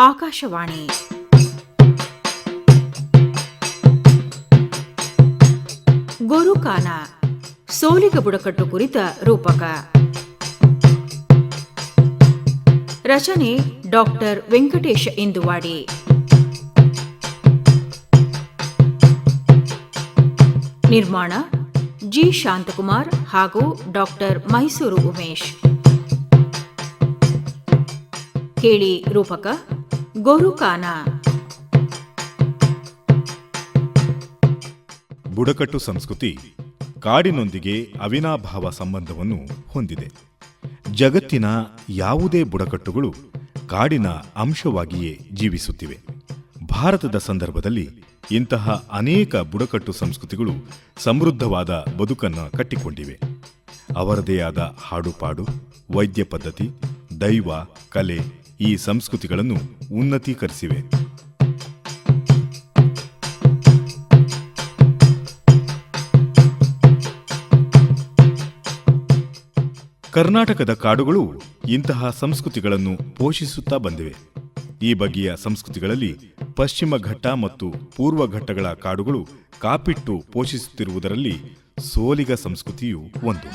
ಆಕಾಶವಾಣಿ. ಗುರುಕಾನ, ಸೋಲಿಗ ಬುಡಕಟ್ಟು ಕುರಿತ ರೂಪಕ. ರಚನೆ ಡಾಕ್ಟರ್ ವೆಂಕಟೇಶ ಇಂದುವಾಡಿ. ನಿರ್ಮಾಣ ಜಿ ಶಾಂತಕುಮಾರ್ ಹಾಗೂ ಡಾಕ್ಟರ್ ಮೈಸೂರು ಉಮೇಶ್. ಕೇಳಿ ರೂಪಕ ಗೋರುಕಾನ. ಬುಡಕಟ್ಟು ಸಂಸ್ಕೃತಿ ಕಾಡಿನೊಂದಿಗೆ ಅವಿನಾಭಾವ ಸಂಬಂಧವನ್ನು ಹೊಂದಿದೆ. ಜಗತ್ತಿನ ಯಾವುದೇ ಬುಡಕಟ್ಟುಗಳು ಕಾಡಿನ ಅಂಶವಾಗಿಯೇ ಜೀವಿಸುತ್ತಿವೆ. ಭಾರತದ ಸಂದರ್ಭದಲ್ಲಿ ಇಂತಹ ಅನೇಕ ಬುಡಕಟ್ಟು ಸಂಸ್ಕೃತಿಗಳು ಸಮೃದ್ಧವಾದ ಬದುಕನ್ನು ಕಟ್ಟಿಕೊಂಡಿವೆ. ಅವರದೇ ಆದ ಹಾಡುಪಾಡು, ವೈದ್ಯ ಪದ್ಧತಿ, ದೈವ, ಕಲೆ ಈ ಸಂಸ್ಕೃತಿಗಳನ್ನು ಉನ್ನತೀಕರಿಸಿವೆ. ಕರ್ನಾಟಕದ ಕಾಡುಗಳು ಇಂತಹ ಸಂಸ್ಕೃತಿಗಳನ್ನು ಪೋಷಿಸುತ್ತಾ ಬಂದಿವೆ. ಈ ಬಗೆಯ ಸಂಸ್ಕೃತಿಗಳಲ್ಲಿ ಪಶ್ಚಿಮ ಘಟ್ಟ ಮತ್ತು ಪೂರ್ವ ಘಟ್ಟಗಳ ಕಾಡುಗಳು ಕಾಪಿಟ್ಟು ಪೋಷಿಸುತ್ತಿರುವುದರಲ್ಲಿ ಸೋಲಿಗ ಸಂಸ್ಕೃತಿಯು ಒಂದು.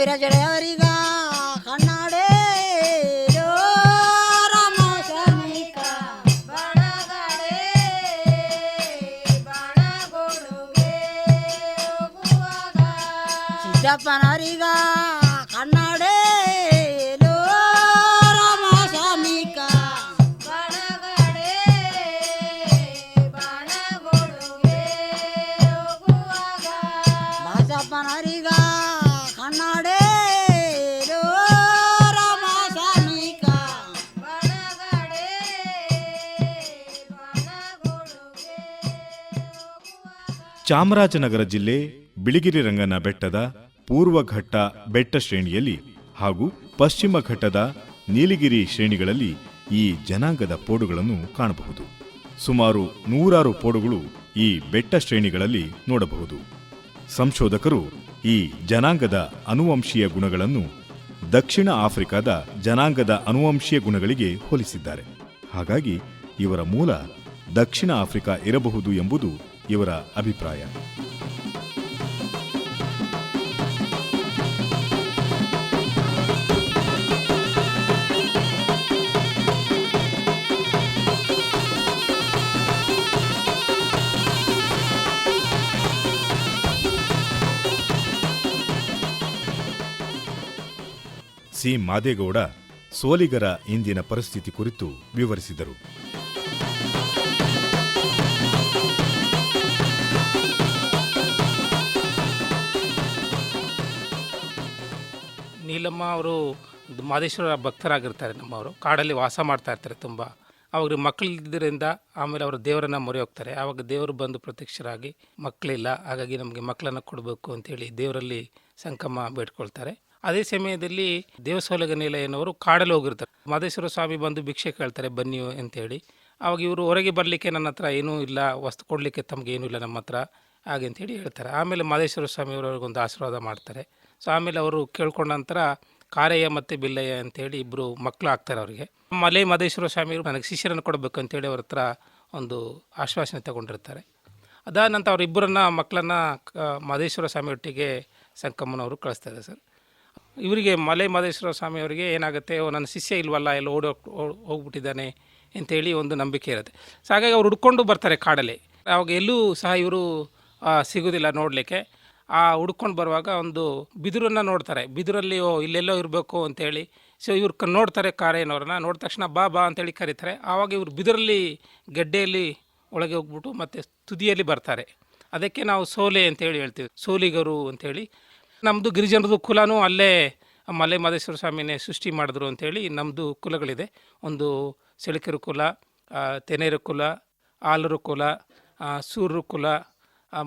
விரஜடவரிகா கண்ணாடே சித்தப்பனரிகா ಚಾಮರಾಜನಗರ ಜಿಲ್ಲೆ ಬಿಳಿಗಿರಿ ರಂಗನ ಬೆಟ್ಟದ ಪೂರ್ವ ಘಟ್ಟ ಬೆಟ್ಟ ಶ್ರೇಣಿಯಲ್ಲಿ ಹಾಗೂ ಪಶ್ಚಿಮ ಘಟ್ಟದ ನೀಲಗಿರಿ ಶ್ರೇಣಿಗಳಲ್ಲಿ ಈ ಜನಾಂಗದ ಪೋಡುಗಳನ್ನು ಕಾಣಬಹುದು. ಸುಮಾರು ನೂರಾರು ಪೋಡುಗಳು ಈ ಬೆಟ್ಟ ಶ್ರೇಣಿಗಳಲ್ಲಿ ನೋಡಬಹುದು. ಸಂಶೋಧಕರು ಈ ಜನಾಂಗದ ಅನುವಂಶೀಯ ಗುಣಗಳನ್ನು ದಕ್ಷಿಣ ಆಫ್ರಿಕಾದ ಜನಾಂಗದ ಅನುವಂಶೀಯ ಗುಣಗಳಿಗೆ ಹೋಲಿಸಿದ್ದಾರೆ. ಹಾಗಾಗಿ ಇವರ ಮೂಲ ದಕ್ಷಿಣ ಆಫ್ರಿಕಾ ಇರಬಹುದು ಎಂಬುದು ಇವರ ಅಭಿಪ್ರಾಯ. ಸಿ. ಮಾದೇಗೌಡ ಸೋಲಿಗರ ಇಂದಿನ ಪರಿಸ್ಥಿತಿ ಕುರಿತು ವಿವರಿಸಿದರು. ನೀಲಮ್ಮ ಅವರು ಮಾದೇಶ್ವರ ಭಕ್ತರಾಗಿರ್ತಾರೆ ನಮ್ಮವರು ಕಾಡಲ್ಲಿ ವಾಸ ಮಾಡ್ತಾ ಇರ್ತಾರೆ ತುಂಬ. ಅವಾಗ ಮಕ್ಕಳಿದ್ದರಿಂದ ಆಮೇಲೆ ಅವರು ದೇವರನ್ನ ಮೊರೆ ಹೋಗ್ತಾರೆ ಆವಾಗ ದೇವರು ಬಂದು ಪ್ರತ್ಯಕ್ಷರಾಗಿ ಮಕ್ಕಳಿಲ್ಲ, ಹಾಗಾಗಿ ನಮಗೆ ಮಕ್ಕಳನ್ನು ಕೊಡಬೇಕು ಅಂತೇಳಿ ದೇವರಲ್ಲಿ ಸಂಕಮ ಬೇಡ್ಕೊಳ್ತಾರೆ. ಅದೇ ಸಮಯದಲ್ಲಿ ದೇವಸೋಲಗ ನಿಲಯನವರು ಕಾಡಲ್ಲಿ ಹೋಗಿರ್ತಾರೆ. ಮಾದೇಶ್ವರ ಸ್ವಾಮಿ ಬಂದು ಭಿಕ್ಷೆ ಕೇಳ್ತಾರೆ, ಬನ್ನಿ ಅಂತೇಳಿ ಆವಾಗ ಇವರು ಹೊರಗೆ ಬರಲಿಕ್ಕೆ ನನ್ನ ಹತ್ರ ಏನೂ ಇಲ್ಲ, ವಸ್ತು ಕೊಡಲಿಕ್ಕೆ ತಮಗೆ ಏನೂ ಇಲ್ಲ ನಮ್ಮ ಹತ್ರ, ಹಾಗೆ ಅಂತೇಳಿ ಹೇಳ್ತಾರೆ. ಆಮೇಲೆ ಮಾದೇಶ್ವರ ಸ್ವಾಮಿಯವರವ್ರಿಗೊಂದು ಆಶೀರ್ವಾದ ಮಾಡ್ತಾರೆ. ಸೊ ಆಮೇಲೆ ಅವರು ಕೇಳ್ಕೊಂಡ ನಂತರ, ಕಾರಯ್ಯ ಮತ್ತು ಬಿಲ್ಲಯ್ಯ ಅಂತೇಳಿ ಇಬ್ಬರು ಮಕ್ಕಳು ಆಗ್ತಾರೆ ಅವರಿಗೆ. ಮಲೆ ಮಾದೇಶ್ವರ ಸ್ವಾಮಿಗಳು ನನಗೆ ಶಿಷ್ಯರನ್ನು ಕೊಡಬೇಕು ಅಂತೇಳಿ ಅವ್ರ ಹತ್ರ ಒಂದು ಆಶ್ವಾಸನೆ ತಗೊಂಡಿರ್ತಾರೆ. ಅದಾದ ನಂತರ ಅವರಿಬ್ಬರನ್ನ ಮಕ್ಕಳನ್ನು ಸ್ವಾಮಿ ಒಟ್ಟಿಗೆ ಸಂಕಮ್ಮನವರು ಕಳಿಸ್ತಾರೆ ಸರ್. ಇವರಿಗೆ ಮಲೆ ಮಾದೇಶ್ವರ ಸ್ವಾಮಿ ಅವರಿಗೆ ಏನಾಗುತ್ತೆ ನನ್ನ ಶಿಷ್ಯ ಇಲ್ವಲ್ಲ, ಎಲ್ಲ ಓಡಿ ಹೋಗ್ಬಿಟ್ಟಿದ್ದಾನೆ ಅಂತೇಳಿ ಒಂದು ನಂಬಿಕೆ ಇರುತ್ತೆ. ಸೊ ಹಾಗಾಗಿ ಅವ್ರು ಹುಡ್ಕೊಂಡು ಬರ್ತಾರೆ ಕಾಡಲ್ಲಿ. ಅವಾಗ ಎಲ್ಲೂ ಸಹ ಇವರು ಸಿಗೋದಿಲ್ಲ ನೋಡಲಿಕ್ಕೆ. ಆ ಹುಡ್ಕೊಂಡು ಬರುವಾಗ ಒಂದು ಬಿದಿರನ್ನು ನೋಡ್ತಾರೆ. ಬಿದಿರಲ್ಲಿ ಓ ಇಲ್ಲೆಲ್ಲೋ ಇರಬೇಕು ಅಂತೇಳಿ. ಸೊ ಇವ್ರು ಕ ನೋಡ್ತಾರೆ ಕಾರೇನವ್ರನ್ನ. ನೋಡಿದ ತಕ್ಷಣ ಬಾ ಬಾ ಅಂತೇಳಿ ಕರೀತಾರೆ. ಆವಾಗ ಇವರು ಬಿದಿರಲ್ಲಿ, ಗಡ್ಡೆಯಲ್ಲಿ ಒಳಗೆ ಹೋಗ್ಬಿಟ್ಟು ಮತ್ತು ತುದಿಯಲ್ಲಿ ಬರ್ತಾರೆ. ಅದಕ್ಕೆ ನಾವು ಸೋಲೆ ಅಂತೇಳಿ ಹೇಳ್ತೀವಿ. ಸೋಲಿಗರು ಅಂತೇಳಿ. ನಮ್ಮದು ಗಿರಿಜನರದು ಕುಲನೂ ಅಲ್ಲೇ ಮಲೆ ಮಹದೇಶ್ವರ ಸ್ವಾಮಿನೇ ಸೃಷ್ಟಿ ಮಾಡಿದ್ರು ಅಂತೇಳಿ ನಮ್ಮದು ಕುಲಗಳಿದೆ. ಒಂದು ಸೆಳಕೆರು ಕುಲ ತೆನೇರು ಕುಲ, ಆಲರು ಕುಲ ಸೂರ್ರು ಸೂರು ಕುಲ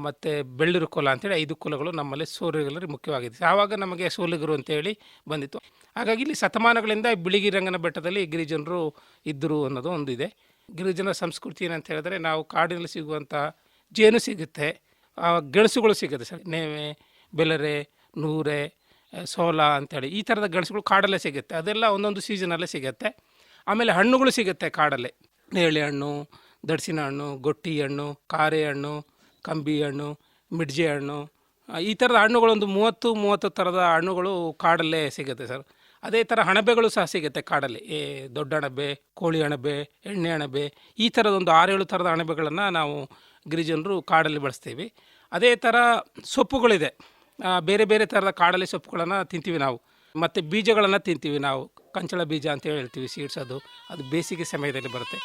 ಮತ್ತೆ ಬೆಳ್ಳಿರು ಕುಲ ಅಂತೇಳಿ ಐದು ಕುಲಗಳು ನಮ್ಮಲ್ಲಿ ಸೋಲಿಗರಲ್ಲಿ ಮುಖ್ಯವಾಗಿದೆ. ಆವಾಗ ನಮಗೆ ಸೋಲಿಗರು ಅಂತೇಳಿ ಬಂದಿತ್ತು. ಹಾಗಾಗಿ ಇಲ್ಲಿ ಶತಮಾನಗಳಿಂದ ಬಿಳಿಗಿರಂಗನ ಬೆಟ್ಟದಲ್ಲಿ ಗಿರಿಜನರು ಇದ್ದರು ಅನ್ನೋದು ಒಂದಿದೆ. ಗಿರಿಜನ ಸಂಸ್ಕೃತಿ ಏನಂತ ಹೇಳಿದ್ರೆ ನಾವು ಕಾಡಿನಲ್ಲಿ ಸಿಗುವಂಥ ಜೇನು ಸಿಗುತ್ತೆ ಗೆಣಸುಗಳು ಸಿಗುತ್ತೆ ಸರ್. ನೇವೆ ಬೆಲರೆ ನೂರೆ ಸೋಲ ಅಂತೇಳಿ ಈ ಥರದ ಗೆಣಸುಗಳು ಕಾಡಲ್ಲೇ ಸಿಗುತ್ತೆ. ಅದೆಲ್ಲ ಒಂದೊಂದು ಸೀಸನಲ್ಲೇ ಸಿಗುತ್ತೆ. ಆಮೇಲೆ ಹಣ್ಣುಗಳು ಸಿಗುತ್ತೆ ಕಾಡಲ್ಲೇ. ನೇಳೆ ಹಣ್ಣು ದಡ್ಸಿನ ಹಣ್ಣು, ಗೊಟ್ಟಿ ಹಣ್ಣು, ಕಾರೆ ಹಣ್ಣು ಕಂಬಿ ಹಣ್ಣು ಮಿಡ್ಜೆ ಹಣ್ಣು ಈ ಥರದ ಹಣ್ಣುಗಳೊಂದು ಮೂವತ್ತು ಮೂವತ್ತು ಥರದ ಹಣ್ಣುಗಳು ಕಾಡಲ್ಲೇ ಸಿಗುತ್ತೆ ಸರ್. ಅದೇ ಥರ ಅಣಬೆಗಳು ಸಹ ಸಿಗುತ್ತೆ ಕಾಡಲ್ಲಿ. ಏ, ದೊಡ್ಡ ಅಣಬೆ ಕೋಳಿ ಅಣಬೆ ಎಣ್ಣೆ ಅಣಬೆ ಈ ಥರದೊಂದು ಆರೇಳು ಥರದ ಅಣಬೆಗಳನ್ನು ನಾವು ಗಿರಿಜನರು ಕಾಡಲ್ಲಿ ಬಳಸ್ತೀವಿ. ಅದೇ ಥರ ಸೊಪ್ಪುಗಳಿದೆ. ಬೇರೆ ಬೇರೆ ಥರದ ಕಾಡಲ್ಲಿ ಸೊಪ್ಪುಗಳನ್ನು ತಿಂತೀವಿ ನಾವು. ಮತ್ತು ಬೀಜಗಳನ್ನು ತಿಂತೀವಿ ನಾವು. ಕಂಚಳ ಬೀಜ ಅಂತ ಹೇಳ್ತೀವಿ ಸೀಡ್ಸ್ ಅದು ಅದು ಬೇಸಿಗೆ ಸಮಯದಲ್ಲಿ ಬರುತ್ತೆ.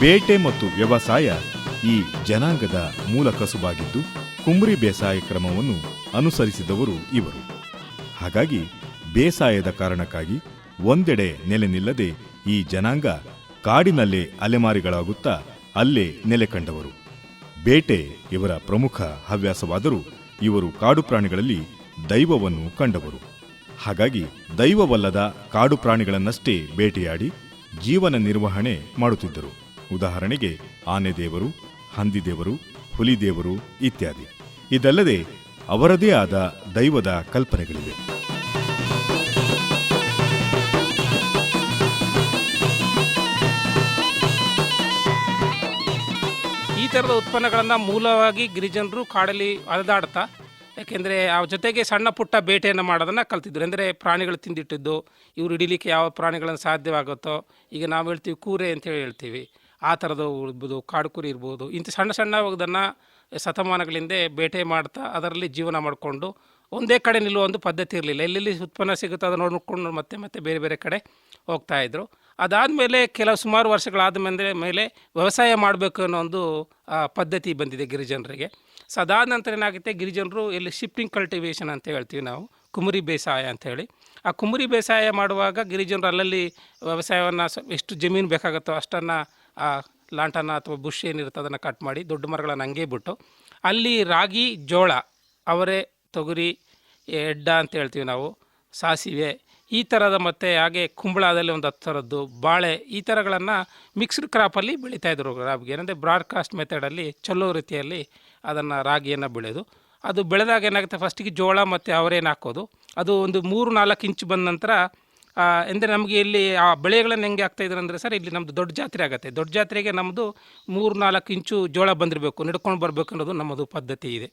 ಬೇಟೆ ಮತ್ತು ವ್ಯವಸಾಯ ಈ ಜನಾಂಗದ ಮೂಲ ಕಸುಬಾಗಿದ್ದು ಕುಂಬ್ರಿ ಬೇಸಾಯ ಕ್ರಮವನ್ನು ಅನುಸರಿಸಿದವರು ಇವರು. ಹಾಗಾಗಿ ಬೇಸಾಯದ ಕಾರಣಕ್ಕಾಗಿ ಒಂದೆಡೆ ನೆಲೆ ನಿಲ್ಲದೆ ಈ ಜನಾಂಗ ಕಾಡಿನಲ್ಲೇ ಅಲೆಮಾರಿಗಳಾಗುತ್ತಾ ಅಲ್ಲೇ ನೆಲೆ ಕಂಡವರು. ಬೇಟೆ ಇವರ ಪ್ರಮುಖ ಹವ್ಯಾಸವಾದರೂ ಇವರು ಕಾಡು ಪ್ರಾಣಿಗಳಲ್ಲಿ ದೈವವನ್ನು ಕಂಡವರು. ಹಾಗಾಗಿ ದೈವವಲ್ಲದ ಕಾಡು ಪ್ರಾಣಿಗಳನ್ನಷ್ಟೇ ಬೇಟೆಯಾಡಿ ಜೀವನ ನಿರ್ವಹಣೆ ಮಾಡುತ್ತಿದ್ದರು. ಉದಾಹರಣೆಗೆ ಆನೆ ದೇವರು ಹಂದಿ ದೇವರು ಹುಲಿ ದೇವರು ಇತ್ಯಾದಿ. ಇದಲ್ಲದೆ ಅವರದೇ ಆದ ದೈವದ ಕಲ್ಪನೆಗಳಿವೆ. ಈ ಥರದ ಉತ್ಪನ್ನಗಳನ್ನು ಮೂಲವಾಗಿ ಗಿರಿಜನರು ಕಾಡಲ್ಲಿ ಅಲೆದಾಡ್ತಾ, ಯಾಕೆಂದರೆ ಅವ್ರ ಜೊತೆಗೆ ಸಣ್ಣ ಪುಟ್ಟ ಬೇಟೆಯನ್ನು ಮಾಡೋದನ್ನು ಕಲ್ತಿದ್ರು. ಅಂದರೆ ಪ್ರಾಣಿಗಳು ತಿಂದಿಟ್ಟಿದ್ದು, ಇವ್ರು ಹಿಡಿಲಿಕ್ಕೆ ಯಾವ ಪ್ರಾಣಿಗಳನ್ನು ಸಾಧ್ಯವಾಗುತ್ತೋ, ಈಗ ನಾವು ಹೇಳ್ತೀವಿ ಕೂರೆ ಅಂತೇಳಿ ಹೇಳ್ತೀವಿ. ಆ ಥರದ್ದು ಇರ್ಬೋದು ಕಾಡು ಕುರಿ ಇರ್ಬೋದು, ಇಂಥ ಸಣ್ಣ ಸಣ್ಣದನ್ನು ಶತಮಾನಗಳಿಂದ ಬೇಟೆ ಮಾಡ್ತಾ ಅದರಲ್ಲಿ ಜೀವನ ಮಾಡಿಕೊಂಡು ಒಂದೇ ಕಡೆ ನಿಲ್ಲುವ ಒಂದು ಪದ್ಧತಿ ಇರಲಿಲ್ಲ. ಎಲ್ಲೆಲ್ಲಿ ಉತ್ಪನ್ನ ಸಿಗುತ್ತೋ ಅದನ್ನು ನೋಡಿಕೊಂಡು ಮತ್ತೆ ಮತ್ತೆ ಬೇರೆ ಬೇರೆ ಕಡೆ ಹೋಗ್ತಾಯಿದ್ರು ಅದಾದಮೇಲೆ ಕೆಲವು ಸುಮಾರು ವರ್ಷಗಳಾದ ಮೇಲೆ ಮೇಲೆ ವ್ಯವಸಾಯ ಮಾಡಬೇಕು ಅನ್ನೋ ಒಂದು ಪದ್ಧತಿ ಬಂದಿದೆ ಗಿರಿಜನರಿಗೆ. ಸೊ ಅದಾದ ನಂತರ ಏನಾಗುತ್ತೆ, ಗಿರಿಜನರು ಇಲ್ಲಿ ಶಿಫ್ಟಿಂಗ್ ಕಲ್ಟಿವೇಷನ್ ಅಂತ ಹೇಳ್ತೀವಿ ನಾವು, ಕುಮರಿ ಬೇಸಾಯ ಅಂತ ಹೇಳಿ. ಆ ಕುಮರಿ ಬೇಸಾಯ ಮಾಡುವಾಗ ಗಿರಿಜನರು ಅಲ್ಲಲ್ಲಿ ವ್ಯವಸಾಯವನ್ನು ಎಷ್ಟು ಜಮೀನು ಬೇಕಾಗುತ್ತೋ ಅಷ್ಟನ್ನು ಆ ಲಾಂಟನ ಅಥವಾ ಬುಷ್ ಏನಿರುತ್ತೆ ಅದನ್ನು ಕಟ್ ಮಾಡಿ ದೊಡ್ಡ ಮರಗಳನ್ನು ಹಂಗೆ ಬಿಟ್ಟು ಅಲ್ಲಿ ರಾಗಿ, ಜೋಳ, ಅವರೆ, ತೊಗರಿ, ಎಡ್ಡ ಅಂತ ಹೇಳ್ತೀವಿ ನಾವು, ಸಾಸಿವೆ, ಈ ಥರದ ಮತ್ತು ಹಾಗೆ ಕುಂಬಳದಲ್ಲಿ ಒಂದು ಹತ್ತು ಥರದ್ದು ಬಾಳೆ, ಈ ಥರಗಳನ್ನು ಮಿಕ್ಸ್ಡ್ ಕ್ರಾಪಲ್ಲಿ ಬೆಳೀತಾ ಇದ್ರು ರಾಗಿಗೆ. ಏನಂದರೆ ಬ್ರಾಡ್ಕಾಸ್ಟ್ ಮೆಥಡಲ್ಲಿ ಚಲೋ ರೀತಿಯಲ್ಲಿ ಅದನ್ನು ರಾಗಿಯನ್ನು ಬೆಳೆಯೋದು ಅದು ಬೆಳೆದಾಗ ಏನಾಗುತ್ತೆ ಫಸ್ಟಿಗೆ ಜೋಳ ಮತ್ತು ಅವರೇನು ಹಾಕೋದು, ಅದು ಒಂದು ಮೂರು ನಾಲ್ಕು ಇಂಚು ಬಂದ ನಂತರ ಅಂದರೆ ನಮಗೆ ಇಲ್ಲಿ ಆ ಬೆಳೆಗಳನ್ನು ಹೆಂಗೆ ಆಗ್ತಾ ಇದ್ರು ಅಂದರೆ ಸರ್ ಇಲ್ಲಿ ನಮ್ಮದು ದೊಡ್ಡ ಜಾತ್ರೆ ಆಗುತ್ತೆ. ದೊಡ್ಡ ಜಾತ್ರೆಗೆ ನಮ್ಮದು ಮೂರು ನಾಲ್ಕು ಇಂಚು ಜೋಳ ಬಂದಿರಬೇಕು, ನಡ್ಕೊಂಡು ಬರಬೇಕು ಅನ್ನೋದು ನಮ್ಮದು ಪದ್ಧತಿ ಇದೆ.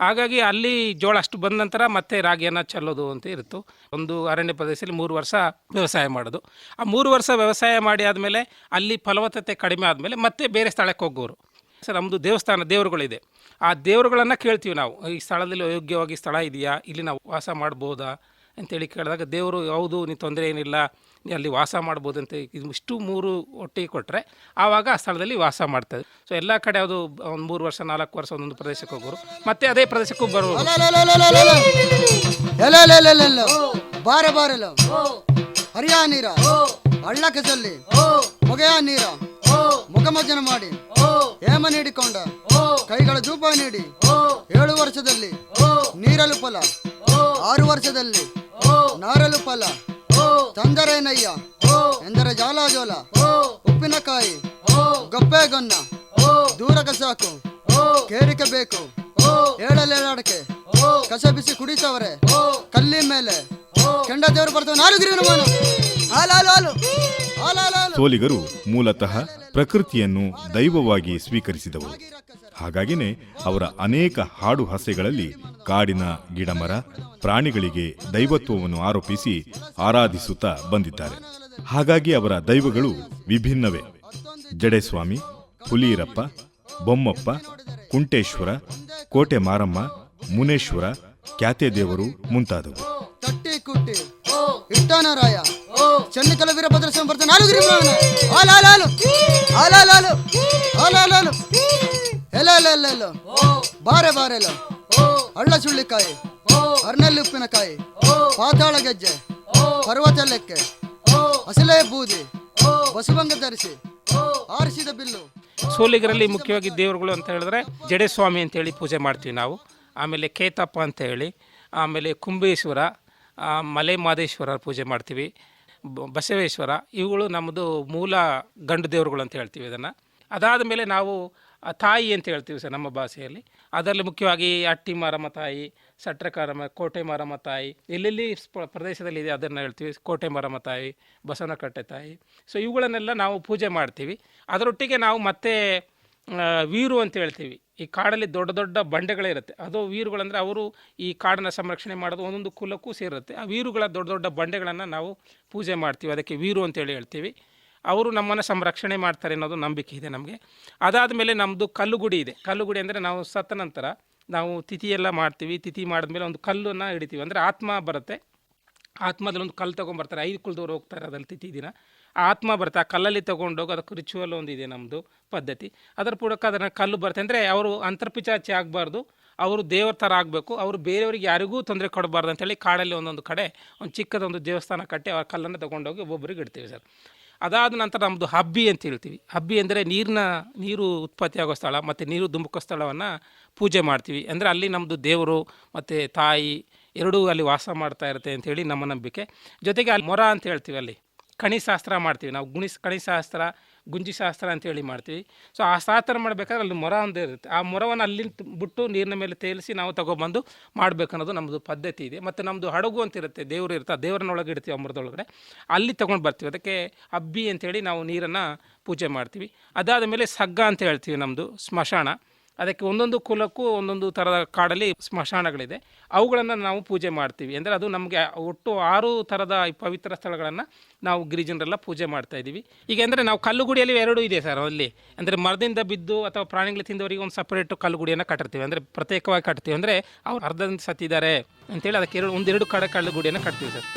ಹಾಗಾಗಿ ಅಲ್ಲಿ ಜೋಳ ಅಷ್ಟು ಬಂದ ನಂತರ ಮತ್ತೆ ರಾಗಿಯನ್ನು ಚೆಲ್ಲೋದು ಅಂತ ಇರುತ್ತು. ಒಂದು ಅರಣ್ಯ ಪ್ರದೇಶದಲ್ಲಿ ಮೂರು ವರ್ಷ ವ್ಯವಸಾಯ ಮಾಡೋದು. ಆ ಮೂರು ವರ್ಷ ವ್ಯವಸಾಯ ಮಾಡಿ ಆದಮೇಲೆ ಅಲ್ಲಿ ಫಲವತ್ತತೆ ಕಡಿಮೆ ಆದಮೇಲೆ ಮತ್ತೆ ಬೇರೆ ಸ್ಥಳಕ್ಕೆ ಹೋಗೋರು. ಸರ್ ನಮ್ಮದು ದೇವಸ್ಥಾನ ದೇವರುಗಳಿದೆ. ಆ ದೇವರುಗಳನ್ನು ಕೇಳ್ತೀವಿ ನಾವು. ಈ ಸ್ಥಳದಲ್ಲಿ ಯೋಗ್ಯವಾಗಿ ಸ್ಥಳ ಇದೆಯಾ? ಇಲ್ಲಿ ನಾವು ವಾಸ ಮಾಡ್ಬೋದಾ? ಅಂತೇಳಿ ಕೇಳಿದಾಗ, ದೇವರು ಯಾವುದು ನೀನು ತೊಂದರೆ ಏನಿಲ್ಲ, ನೀ ಅಲ್ಲಿ ವಾಸ ಮಾಡ್ಬೋದು ಅಂತ ಇಷ್ಟು ಮೂರು ಒಟ್ಟಿಗೆ ಕೊಟ್ಟರೆ ಆವಾಗ ಆ ಸ್ಥಳದಲ್ಲಿ ವಾಸ ಮಾಡ್ತದೆ. ಸೊ ಎಲ್ಲ ಕಡೆ ಅದು ಒಂದು ಮೂರು ವರ್ಷ, ನಾಲ್ಕು ವರ್ಷ ಒಂದೊಂದು ಪ್ರದೇಶಕ್ಕೆ ಹೋಗೋರು. ಮತ್ತೆ ಅದೇ ಪ್ರದೇಶಕ್ಕೂ ಎಲ್ಲೆಲ್ಲೆಲ್ಲೆಲ್ಲೆಲ್ಲ ಬಾರೆ ಬಾರೆಲ್ಲ ಹರಿಯ ನೀರ. ಹಳ್ಳ ಕೆಸಲ್ಲಿ. ನೀರ. ಮುಖಮಜ್ಜನ ಮಾಡಿ. ಹೇಮ ನೀಡಿಕೊಂಡ. ಕೈಗಳ ಜೂಪ ನೀಡಿ. ಏಳು ವರ್ಷದಲ್ಲಿ. ನೀರಲು ಫಲ. ಆರು ವರ್ಷದಲ್ಲಿ. ನಾರಲು ಫಲ ತಂದರೇನಯ್ಯ ಎಂದರೆ ಜಾಲಾಜೋಲ. ಉಪ್ಪಿನಕಾಯಿ. ಗೊಪ್ಪೆ ಗೊನ್ನ ದೂರಕ ಸಾಕು. ಕೇರಿಕೆ ಬೇಕು. ಏಳಲೇಳಾಡಕ್ಕೆ. ಕಸ ಬಿಸಿ ಕುಡಿತವರೆ. ಕಲ್ಲಿ ಮೇಲೆ. ಕೆಂಡ ದೇವರು ಬರ್ತವೆ. ನಾಲ್ಕು ಗಿರಿ ಮಾನು ಹಾಲು ಹಾಲು ಹಾಲು. ಹಾಲು ಹಾಲು ಹಾಲು. ಸೋಲಿಗರು ಮೂಲತಃ ಪ್ರಕೃತಿಯನ್ನು ದೈವವಾಗಿ ಸ್ವೀಕರಿಸಿದವರು. ಹಾಗಾಗಿನೇ ಅವರ ಅನೇಕ ಹಾಡು ಹಸೆಗಳಲ್ಲಿ ಕಾಡಿನ ಗಿಡಮರ, ಪ್ರಾಣಿಗಳಿಗೆ ದೈವತ್ವವನ್ನು ಆರೋಪಿಸಿ ಆರಾಧಿಸುತ್ತಾ ಬಂದಿದ್ದಾರೆ. ಹಾಗಾಗಿ ಅವರ ದೈವಗಳು ವಿಭಿನ್ನವೇ. ಜಡೆಸ್ವಾಮಿ, ಹುಲಿಯರಪ್ಪ, ಬೊಮ್ಮಪ್ಪ, ಕುಂಟೇಶ್ವರ ಕೋಟೆ ಮಾರಮ್ಮ ಮುನೇಶ್ವರ ಕ್ಯಾತೆ ದೇವರು ಮುಂತಾದವು ತಟ್ಟಿ ಕುಟ್ಟಿ ಹಾಲು ಹಾಲು ಹಾಲು. ಹಾಲು ಹಾಲು ಬರ್ತಾನೆ ಎಲ್ಲ ಎಲ್ಲ ಎಲೆ ಎಲ್ಲೋ ಬಾರೆ ಬಾರೆ ಎಲ್ಲೋ ಹಳ್ಳ ಸುಳ್ಳಿಕಾಯಿ ಅರ್ನಲ್ಲಿ ಉಪ್ಪಿನಕಾಯಿ, ಪಾತಾಳ ಗೆಜ್ಜೆ, ಪರ್ವತ ಲೆಕ್ಕೆ, ಹಸಿಲೇ ಬೂದಿ, ಬಸವಂಗ ಧರಿಸಿ, ಆರಿಸಿದ ಬಿಲ್ಲು. ಸೋಲಿಗರಲ್ಲಿ ಮುಖ್ಯವಾಗಿ ದೇವರುಗಳು ಅಂತ ಹೇಳಿದ್ರೆ ಜಡೆ ಸ್ವಾಮಿ ಅಂತೇಳಿ ಪೂಜೆ ಮಾಡ್ತೀವಿ ನಾವು. ಆಮೇಲೆ ಕೇತಪ್ಪ ಅಂತ ಹೇಳಿ, ಆಮೇಲೆ ಕುಂಬೇಶ್ವರ ಮಲೆ ಮಾದೇಶ್ವರ ಪೂಜೆ ಮಾಡ್ತೀವಿ. ಬಸವೇಶ್ವರ, ಇವುಗಳು ನಮ್ಮದು ಮೂಲ ಗಂಡು ದೇವರುಗಳು ಅಂತ ಹೇಳ್ತೀವಿ ಇದನ್ನು ಅದಾದ ಮೇಲೆ ನಾವು ತಾಯಿ ಅಂತ ಹೇಳ್ತೀವಿ ಸರ್ ನಮ್ಮ ಭಾಷೆಯಲ್ಲಿ. ಅದರಲ್ಲಿ ಮುಖ್ಯವಾಗಿ ಅಟ್ಟಿ ಮಾರಮ್ಮ ತಾಯಿ ಸಟ್ರಕಾರಮ್ಮ ಕೋಟೆ ಮಾರಮ್ಮ ತಾಯಿ, ಎಲ್ಲೆಲ್ಲಿ ಪ್ರದೇಶದಲ್ಲಿ ಇದೆ ಅದನ್ನು ಹೇಳ್ತೀವಿ. ಕೋಟೆ ಮಾರಮ್ಮ ತಾಯಿ, ಬಸವನಕಟ್ಟೆ ತಾಯಿ. ಸೊ ಇವುಗಳನ್ನೆಲ್ಲ ನಾವು ಪೂಜೆ ಮಾಡ್ತೀವಿ. ಅದರೊಟ್ಟಿಗೆ ನಾವು ಮತ್ತೆ ವೀರು ಅಂತ ಹೇಳ್ತೀವಿ. ಈ ಕಾಡಲ್ಲಿ ದೊಡ್ಡ ದೊಡ್ಡ ಬಂಡೆಗಳಿರುತ್ತೆ ಅದು ವೀರುಗಳಂದರೆ ಅವರು ಈ ಕಾಡನ್ನು ಸಂರಕ್ಷಣೆ ಮಾಡೋದು ಒಂದೊಂದು ಕುಲಕ್ಕೂ ಸೇರುತ್ತೆ ಆ ವೀರುಗಳ ದೊಡ್ಡ ದೊಡ್ಡ ಬಂಡೆಗಳನ್ನು ನಾವು ಪೂಜೆ ಮಾಡ್ತೀವಿ. ಅದಕ್ಕೆ ವೀರು ಅಂತೇಳಿ ಹೇಳ್ತೀವಿ. ಅವರು ನಮ್ಮನ್ನು ಸಂರಕ್ಷಣೆ ಮಾಡ್ತಾರೆ ಅನ್ನೋದು ನಂಬಿಕೆ ಇದೆ ನಮಗೆ. ಅದಾದ ಮೇಲೆ ನಮ್ಮದು ಕಲ್ಲುಗುಡಿ ಇದೆ. ಕಲ್ಲುಗುಡಿ ಅಂದರೆ ನಾವು ಸತ್ತ ನಂತರ ನಾವು ತಿಥಿಯೆಲ್ಲ ಮಾಡ್ತೀವಿ. ತಿಥಿ ಮಾಡಿದ್ಮೇಲೆ ಒಂದು ಕಲ್ಲನ್ನು ಹಿಡಿತೀವಿ. ಅಂದರೆ ಆತ್ಮ ಬರುತ್ತೆ. ಆತ್ಮದಲ್ಲಿ ಒಂದು ಕಲ್ಲು ತೊಗೊಂಡ್ಬರ್ತಾರೆ ಐದು ಕುಲದವ್ರು ಹೋಗ್ತಾರೆ ಅದರಲ್ಲಿ ತಿಥಿ ದಿನ. ಆತ್ಮ ಬರುತ್ತೆ. ಆ ಕಲ್ಲಲ್ಲಿ ತೊಗೊಂಡೋಗಿ ಅದಕ್ಕೆ ರಿಚುವಲ್ ಒಂದಿದೆ ನಮ್ಮದು ಪದ್ಧತಿ. ಅದರ ಪೂರ್ವಕ ಅದನ್ನು ಕಲ್ಲು ಬರುತ್ತೆ. ಅಂದರೆ ಅವರು ಅಂತರ್ಪಿಚಾಚಿ ಆಗಬಾರ್ದು. ಅವರು ದೇವ್ರ ಥರ ಆಗಬೇಕು. ಅವರು ಬೇರೆಯವರಿಗೆ ಯಾರಿಗೂ ತೊಂದರೆ ಕೊಡಬಾರ್ದು ಅಂತೇಳಿ ಕಾಡಲ್ಲಿ ಒಂದೊಂದು ಕಡೆ, ಒಂದು ಚಿಕ್ಕದೊಂದು ದೇವಸ್ಥಾನ ಕಟ್ಟಿ ಆ ಕಲ್ಲನ್ನು ತೊಗೊಂಡೋಗಿ ಒಬ್ಬೊಬ್ಬರಿಗೆ ಇಡ್ತೀವಿ ಸರ್. ಅದಾದ ನಂತರ ನಮ್ಮದು ಹಬ್ಬಿ ಅಂತ ಹೇಳ್ತೀವಿ. ಹಬ್ಬಿ ಅಂದರೆ ನೀರಿನ, ನೀರು ಉತ್ಪತ್ತಿಯಾಗೋ ಸ್ಥಳ ಮತ್ತು ನೀರು ಧುಮುಕೋ ಸ್ಥಳವನ್ನು ಪೂಜೆ ಮಾಡ್ತೀವಿ. ಅಂದರೆ ಅಲ್ಲಿ ನಮ್ಮದು ದೇವರು ಮತ್ತು ತಾಯಿ ಎರಡೂ ಅಲ್ಲಿ ವಾಸ ಮಾಡ್ತಾ ಇರುತ್ತೆ ಅಂಥೇಳಿ ನಮ್ಮ ನಂಬಿಕೆ. ಜೊತೆಗೆ ಅಲ್ಲಿ ಮೊರ ಅಂತ ಹೇಳ್ತೀವಿ ಅಲ್ಲಿ. ಕಣಿಶಾಸ್ತ್ರ ಮಾಡ್ತೀವಿ. ನಾವು ಗುಣಿಸ್ ಕಣಿಶಾಸ್ತ್ರ ಗುಂಜಿಶಾಸ್ತ್ರ ಅಂತೇಳಿ ಮಾಡ್ತೀವಿ. ಸೊ ಆ ಶಾಸ್ತ್ರ ಮಾಡಬೇಕಾದ್ರೆ ಅಲ್ಲಿ ಮೊರ ಒಂದು ಇರುತ್ತೆ. ಆ ಮೊರವನ್ನು ಅಲ್ಲಿ ಬಿಟ್ಟು ನೀರಿನ ಮೇಲೆ ತೇಲಿಸಿ ನಾವು ತಗೊಬಂದು ಮಾಡಬೇಕನ್ನೋದು ನಮ್ಮದು ಪದ್ಧತಿ ಇದೆ. ಮತ್ತು ನಮ್ಮದು ಹಡಗು ಅಂತ ಇರುತ್ತೆ. ದೇವರು ಇರುತ್ತೆ ದೇವರನ್ನೊಳಗೆ ಇಡ್ತೀವಿ ಅಮೃತದೊಳಗಡೆ. ಅಲ್ಲಿ ತೊಗೊಂಡು ಬರ್ತೀವಿ. ಅದಕ್ಕೆ ಅಬ್ಬಿ ಅಂತೇಳಿ ನಾವು ನೀರನ್ನು ಪೂಜೆ ಮಾಡ್ತೀವಿ. ಅದಾದ ಮೇಲೆ ಸಗ್ಗ ಅಂತ ಹೇಳ್ತೀವಿ ನಮ್ಮದು ಸ್ಮಶಾನ. ಅದಕ್ಕೆ ಒಂದೊಂದು ಕುಲಕ್ಕೂ ಒಂದೊಂದು ಥರದ ಕಾಡಲ್ಲಿ ಸ್ಮಶಾನಗಳಿದೆ. ಅವುಗಳನ್ನು ನಾವು ಪೂಜೆ ಮಾಡ್ತೀವಿ. ಅಂದರೆ ಅದು ನಮಗೆ ಒಟ್ಟು ಆರು ಥರದ ಪವಿತ್ರ ಸ್ಥಳಗಳನ್ನು ನಾವು ಗಿರಿಜನರೆಲ್ಲ ಪೂಜೆ ಮಾಡ್ತಾ ಇದ್ದೀವಿ. ಈಗ ಅಂದರೆ ನಾವು ಕಲ್ಲುಗುಡಿಯಲ್ಲಿ ಎರಡು ಇದೆ ಸರ್ ಅಲ್ಲಿ. ಅಂದರೆ ಮರದಿಂದ ಬಿದ್ದು ಅಥವಾ ಪ್ರಾಣಿಗಳು ತಿಂದವರಿಗೆ ಒಂದು ಸಪ್ರೇಟ್ ಕಲ್ಲುಗುಡಿಯನ್ನು ಕಟ್ಟಿರ್ತೀವಿ. ಅಂದರೆ ಪ್ರತ್ಯೇಕವಾಗಿ ಕಟ್ತೀವಿ. ಅಂದರೆ ಅವ್ರು ಅರ್ಧದಿಂದ ಸತ್ತಿದ್ದಾರೆ ಅಂತೇಳಿ ಅದಕ್ಕೆ ಎರಡು, ಒಂದೆರಡು ಕಡೆ ಕಲ್ಲುಗುಡಿಯನ್ನು ಕಟ್ತೀವಿ ಸರ್.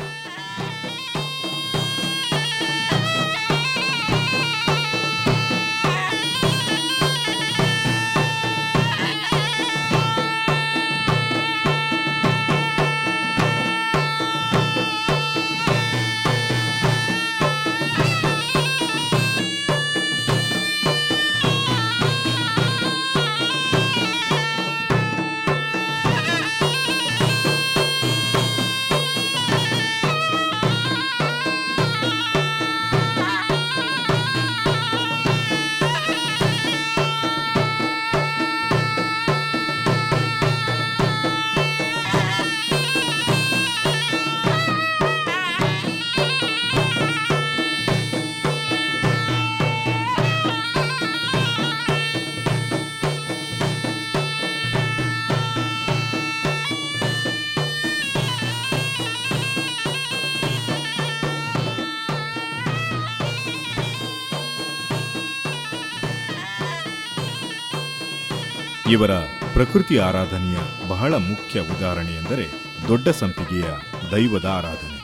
ಇವರ ಪ್ರಕೃತಿ ಆರಾಧನೆಯ ಬಹಳ ಮುಖ್ಯ ಉದಾಹರಣೆ ಎಂದರೆ ದೊಡ್ಡ ಸಂಪಿಗೆಯ ದೈವದ ಆರಾಧನೆ.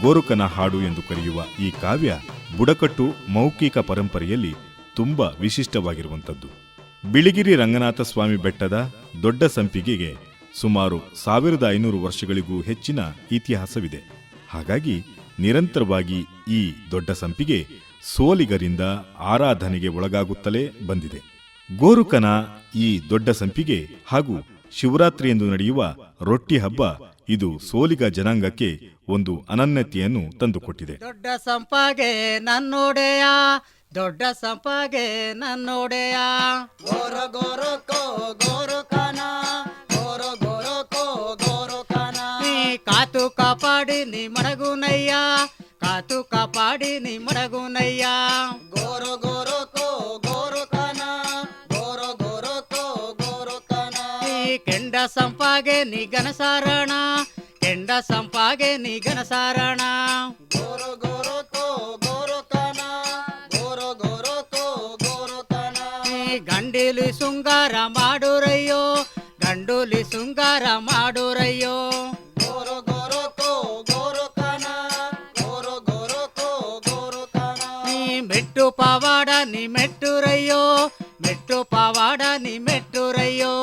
ಗೋರುಕನ ಹಾಡು ಎಂದು ಕರೆಯುವ ಈ ಕಾವ್ಯ ಬುಡಕಟ್ಟು ಮೌಖಿಕ ಪರಂಪರೆಯಲ್ಲಿ ತುಂಬ ವಿಶಿಷ್ಟವಾಗಿರುವಂಥದ್ದು. ಬಿಳಿಗಿರಿ ರಂಗನಾಥ ಸ್ವಾಮಿ ಬೆಟ್ಟದ ದೊಡ್ಡ ಸಂಪಿಗೆಗೆ ಸುಮಾರು ಸಾವಿರದ ಐನೂರು ವರ್ಷಗಳಿಗೂ ಹೆಚ್ಚಿನ ಇತಿಹಾಸವಿದೆ. ಹಾಗಾಗಿ ನಿರಂತರವಾಗಿ ಈ ದೊಡ್ಡ ಸಂಪಿಗೆ ಸೋಲಿಗರಿಂದ ಆರಾಧನೆಗೆ ಒಳಗಾಗುತ್ತಲೇ ಬಂದಿದೆ. ಗೋರುಕನ ಈ ದೊಡ್ಡ ಸಂಪಿಗೆ ಹಾಗೂ ಶಿವರಾತ್ರಿಯಂದು ನಡೆಯುವ ರೊಟ್ಟಿ ಹಬ್ಬ ಇದು ಸೋಲಿಗ ಜನಾಂಗಕ್ಕೆ ಒಂದು ಅನನ್ಯತೆಯನ್ನು ತಂದುಕೊಟ್ಟಿದೆ. ದೊಡ್ಡ ಸಂಪಾಗೆ ನನ್ನೊಡೆಯ? ದೊಡ್ಡ ಸಂಪಾಗೆ ನನ್ನೊಡೆಯ? ಗೋರೋ ಗೋರೋ ನೀ ಕಾತು ಕಾಪಾಡಿ ನೀ ಮಡಗುನಯ್ಯ ಕಾತು ಕಾಪಾಡಿ ನೀ ಮಡಗುನಯ್ಯ. ಸಂಪಾಗೆ ನೀ ಸಾರಣ. ಕೆಂಡ ಸಂಪಾಗೆ ನೀ ಸಾರಣ. ಗೋರು ಗೋರು ತೋ ಗೋರು ಕನ ಗೋರು ಗೋರು ಕೋ ಗೋರು ಕನ ಗಂಡಿಲಿ ಶೃಂಗಾರ ಮಾಡುರಯ್ಯೋ. ಗಂಡುಲಿ ಶೃಂಗಾರ ಮಾಡುರಯ್ಯೋ. ಗೋರು ಗೋರು ಕೋ ಗೋರು ಕನ ಗೋರು ಗೋರು ಕನ ನೀ ಮೆಟ್ಟು ಪಾವಾಡ ನೀ ಮೆಟ್ಟುರಯ್ಯೋ. ಮೆಟ್ಟು ಪಾವಾಡ ನೀ ಮೆಟ್ಟುರಯ್ಯೋ.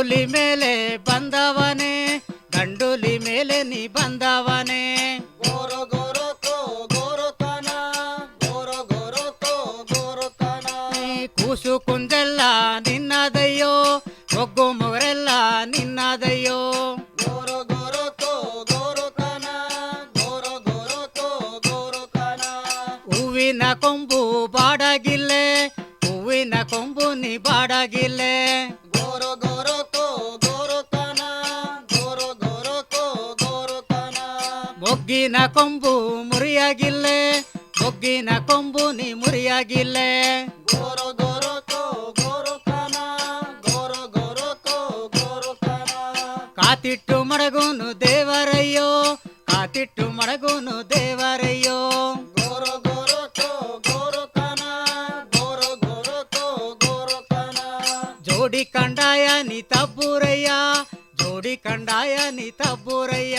ಗಂಡುಲಿ ಮೇಲೆ ಬಂದವನೇ ಗಂಡುಲಿ ಮೇಲೆ ನೀ ಬಂದವನೇ. ಗೋರು ಗೋರು ತೋ ಗೋರು ಕನ ಗೋರು ಗೋರು ಕೋ ಗೋರು ಕನ ನೀ ಕೂಸು ಕುಂದೆಲ್ಲ ನಿನ್ನದಯ್ಯೋ ಒಗ್ಗು ಮೊಗರೆಲ್ಲ ನಿನ್ನದಯ್ಯೋ. ಗೋರು ಗೋರು ಗೋರು ಗೋರು ಹೂವಿನ ಕೊಂಬು ಬಾಡಗಿಲ್ಲೆ ಹೂವಿನ ಕೊಂಬು ನೀ ಬಾಡಗಿಲ್ಲೆ. ಮೊಗ್ಗಿನ ಕೊಂಬು ಮುರಿಯಾಗಿಲ್ಲೆ ಮೊಗ್ಗಿನ ಕೊಂಬು ನೀ ಮುರಿಯಾಗಿಲ್ಲೆ. ಗೋರು ಗೋರು ಕೋ ಗೋರು ಕನ ಗೋರು ಗೋರು ಕೋ ಗೋರು ಕನ ಕಾತಿಟ್ಟು ಮಡಗುನು ದೇವರಯ್ಯೋ ಕಾತಿಟ್ಟು ಮಡಗುನು ದೇವರಯ್ಯೋ. ಗೋರು ಗೋರು ಕೋ ಗೋರು ಕನ ಗೋರು ಗೋರು ಕೋ ಗೋರು ಕನ ಜೋಡಿ ಕಂಡಾಯ ನೀ ತಬ್ಬೂರಯ್ಯ ಜೋಡಿ ಕಂಡಾಯ ನೀ ತಬ್ಬೂರಯ್ಯ.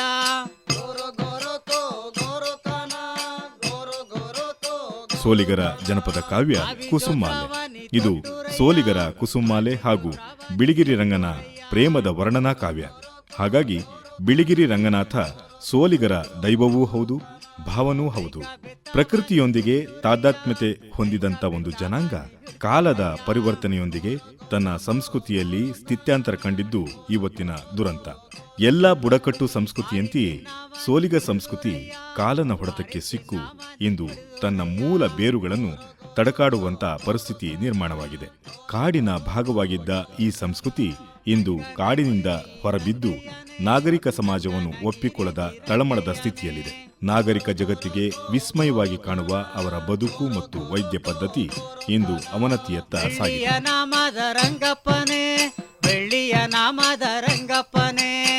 ಸೋಲಿಗರ ಜನಪದ ಕಾವ್ಯ ಕುಸುಮಾಲೆ. ಇದು ಸೋಲಿಗರ ಕುಸುಮಾಲೆ ಹಾಗೂ ಬಿಳಿಗಿರಿ ರಂಗನ ಪ್ರೇಮದ ವರ್ಣನಾ ಕಾವ್ಯ. ಹಾಗಾಗಿ ಬಿಳಿಗಿರಿ ರಂಗನಾಥ ಸೋಲಿಗರ ದೈವವೂ ಹೌದು, ಭಾವನೂ ಹೌದು. ಪ್ರಕೃತಿಯೊಂದಿಗೆ ತಾದಾತ್ಮ್ಯತೆ ಹೊಂದಿದಂಥ ಒಂದು ಜನಾಂಗ ಕಾಲದ ಪರಿವರ್ತನೆಯೊಂದಿಗೆ ತನ್ನ ಸಂಸ್ಕೃತಿಯಲ್ಲಿ ಸ್ಥಿತ್ಯಾಂತರ ಕಂಡಿದ್ದು ಇವತ್ತಿನ ದುರಂತ. ಎಲ್ಲ ಬುಡಕಟ್ಟು ಸಂಸ್ಕೃತಿಯಂತೆಯೇ ಸೋಲಿಗ ಸಂಸ್ಕೃತಿ ಕಾಲನ ಹೊಡೆತಕ್ಕೆ ಸಿಕ್ಕು ಇಂದು ತನ್ನ ಮೂಲ ಬೇರುಗಳನ್ನು ತಡಕಾಡುವಂತ ಪರಿಸ್ಥಿತಿ ನಿರ್ಮಾಣವಾಗಿದೆ. ಕಾಡಿನ ಭಾಗವಾಗಿದ್ದ ಈ ಸಂಸ್ಕೃತಿ ಇಂದು ಕಾಡಿನಿಂದ ಹೊರಬಿದ್ದು ನಾಗರಿಕ ಸಮಾಜವನ್ನು ಒಪ್ಪಿಕೊಳ್ಳದ ತಳಮಳದ ಸ್ಥಿತಿಯಲ್ಲಿದೆ. ನಾಗರಿಕ ಜಗತ್ತಿಗೆ ವಿಸ್ಮಯವಾಗಿ ಕಾಣುವ ಅವರ ಬದುಕು ಮತ್ತು ವೈದ್ಯ ಪದ್ಧತಿ ಇಂದು ಅವನತಿಯತ್ತ ಸಾಗಿದೆ. ನಾಮದ ರಂಗಪ್ಪನೇ, ಬೆಳ್ಳಿಯ ನಾಮದ ರಂಗಪ್ಪನೇ.